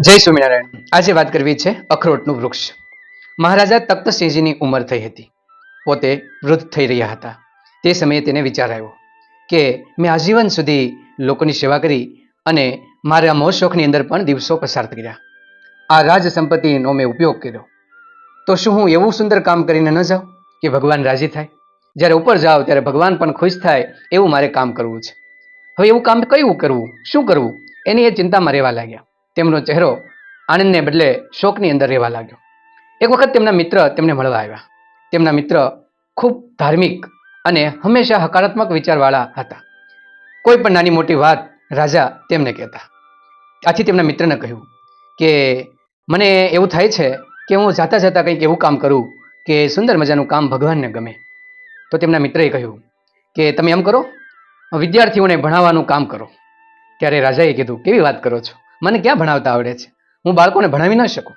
જય સ્વામિનારાયણ. આજે વાત કરવી છે અખરોટનું વૃક્ષ. મહારાજા તખ્તસિંહજીની ઉંમર થઈ હતી. પોતે વૃદ્ધ થઈ રહ્યા હતા. તે સમયે તેને વિચાર આવ્યો કે મેં આજીવન સુધી લોકોની સેવા કરી અને મારા મોજ શોખની અંદર પણ દિવસો પસાર કર્યા. આ રાજ સંપત્તિનો મેં ઉપયોગ કર્યો. તો શું હું એવું સુંદર કામ કરીને ન જાઉં કે ભગવાન રાજી થાય? જ્યારે ઉપર જાઓ ત્યારે ભગવાન પણ ખુશ થાય એવું મારે કામ કરવું છે. હવે એવું કામ કયું કરવું? શું કરવું? એની એ ચિંતામાં રહેવા લાગ્યા. તેમનો ચહેરો આનંદને બદલે શોકની અંદર રહેવા લાગ્યો. એક વખત તેમના મિત્ર તેમને મળવા આવ્યા. તેમના મિત્ર ખૂબ ધાર્મિક અને હંમેશા હકારાત્મક વિચારવાળા હતા. કોઈ પણ નાની મોટી વાત રાજા તેમને કહેતા. આથી તેમના મિત્રને કહ્યું કે, મને એવું થાય છે કે હું જાતા જાતા કંઈક એવું કામ કરું કે સુંદર મજાનું કામ ભગવાનને ગમે. તો તેમના મિત્રએ કહ્યું કે, તમે એમ કરો, વિદ્યાર્થીઓને ભણાવવાનું કામ કરો. ત્યારે રાજાએ કીધું, કેવી વાત કરો છો? મને ક્યાં ભણાવતા આવડે છે? હું બાળકોને ભણાવી ન શકું.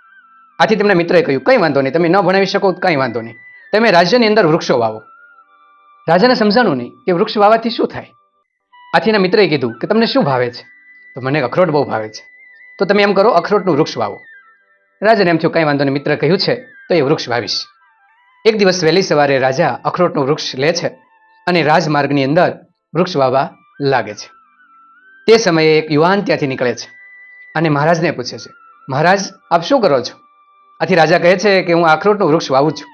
આથી તેમના મિત્રએ કહ્યું, કંઈ વાંધો નહીં, તમે ન ભણાવી શકો, કંઈ વાંધો નહીં. તમે રાજ્યની અંદર વૃક્ષો વાવો. રાજાને સમજાણું નહીં કે વૃક્ષ વાવાથી શું થાય. આથી એના મિત્રએ કીધું કે, તમને શું ભાવે છે? તો મને અખરોટ બહુ ભાવે છે. તો તમે એમ કરો, અખરોટનું વૃક્ષ વાવો. રાજાને એમ થયું, કંઈ વાંધો નહીં મિત્ર કહ્યું છે, તો એ વૃક્ષ વાવીશ. એક દિવસ વહેલી સવારે રાજા અખરોટનું વૃક્ષ લે છે અને રાજમાર્ગની અંદર વૃક્ષ વાવવા લાગે છે. તે સમયે એક યુવાન ત્યાંથી નીકળે છે. અને મહારાજને પૂછે છે, મહારાજ, આપ શું કરો છો? આથી રાજા કહે છે કે, હું અખરોટનું વૃક્ષ વાવું છું.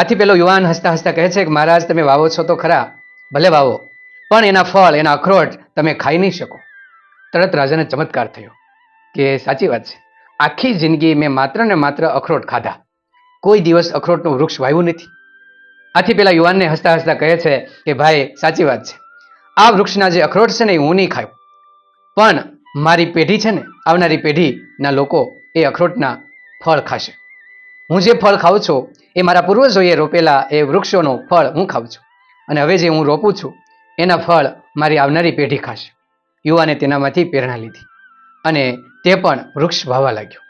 આથી પેલો યુવાન હસતા હસતા કહે છે કે, મહારાજ, તમે વાવો છો તો ખરા, ભલે વાવો, પણ એના ફળ, એના અખરોટ તમે ખાઈ નહીં શકો. તરત રાજાને ચમત્કાર થયો કે, સાચી વાત છે. આખી જિંદગી મેં માત્ર ને માત્ર અખરોટ ખાધા. કોઈ દિવસ અખરોટનું વૃક્ષ વાવ્યું નથી. આથી પેલા યુવાનને હસતા હસતા કહે છે કે, ભાઈ, સાચી વાત છે. આ વૃક્ષના જે અખરોટ છે ને, એ હું નહીં ખાયું. પણ મારી પેઢી છે ને, આવનારી પેઢીના લોકો એ અખરોટના ફળ ખાશે. હું જે ફળ ખાઉં છું, એ મારા પૂર્વજોએ રોપેલા એ વૃક્ષોનું ફળ હું ખાઉં છું. અને હવે જે હું રોપું છું, એના ફળ મારી આવનારી પેઢી ખાશે. યુવાને તેનામાંથી પ્રેરણા લીધી અને તે પણ વૃક્ષ વાવવા લાગ્યો.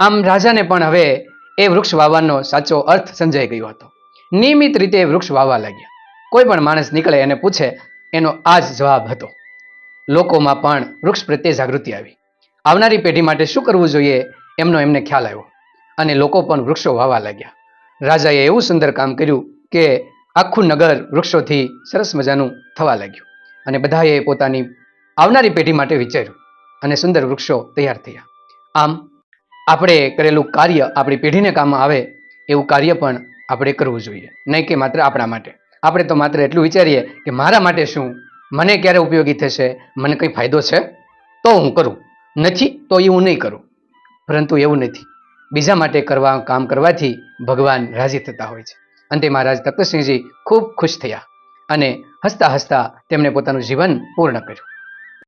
આમ રાજાને પણ હવે એ વૃક્ષ વાવવાનો સાચો અર્થ સમજાઈ ગયો હતો. નિયમિત રીતે વૃક્ષ વાવવા લાગ્યા. કોઈ પણ માણસ નીકળે અને પૂછે, એનો આ જ જવાબ હતો. લોકોમાં પણ વૃક્ષ પ્રત્યે જાગૃતિ આવી. આવનારી પેઢી માટે શું કરવું જોઈએ એમનો એમને ખ્યાલ આવ્યો અને લોકો પણ વૃક્ષો વાવા લાગ્યા. રાજાએ એવું સુંદર કામ કર્યું કે આખું નગર વૃક્ષોથી સરસ મજાનું થવા લાગ્યું અને બધાએ પોતાની આવનારી પેઢી માટે વિચાર્યું અને સુંદર વૃક્ષો તૈયાર થયા. આમ, આપણે કરેલું કાર્ય આપણી પેઢીને કામમાં આવે એવું કાર્ય પણ આપણે કરવું જોઈએ. નહીં કે માત્ર આપણા માટે. આપણે તો માત્ર એટલું વિચારીએ કે મારા માટે શું મને ક્યારે ઉપયોગી થશે? મને કંઈ ફાયદો છે? તો હું કરું. નથી, તો એ હું નહીં કરું. પરંતુ એવું નથી. બીજા માટે કરવા, કામ કરવાથી ભગવાન રાજી થતા હોય છે. અંતે મહારાજ તખ્તસિંહજી ખૂબ ખુશ થયા અને હસતા હસતા તેમણે પોતાનું જીવન પૂર્ણ કર્યું.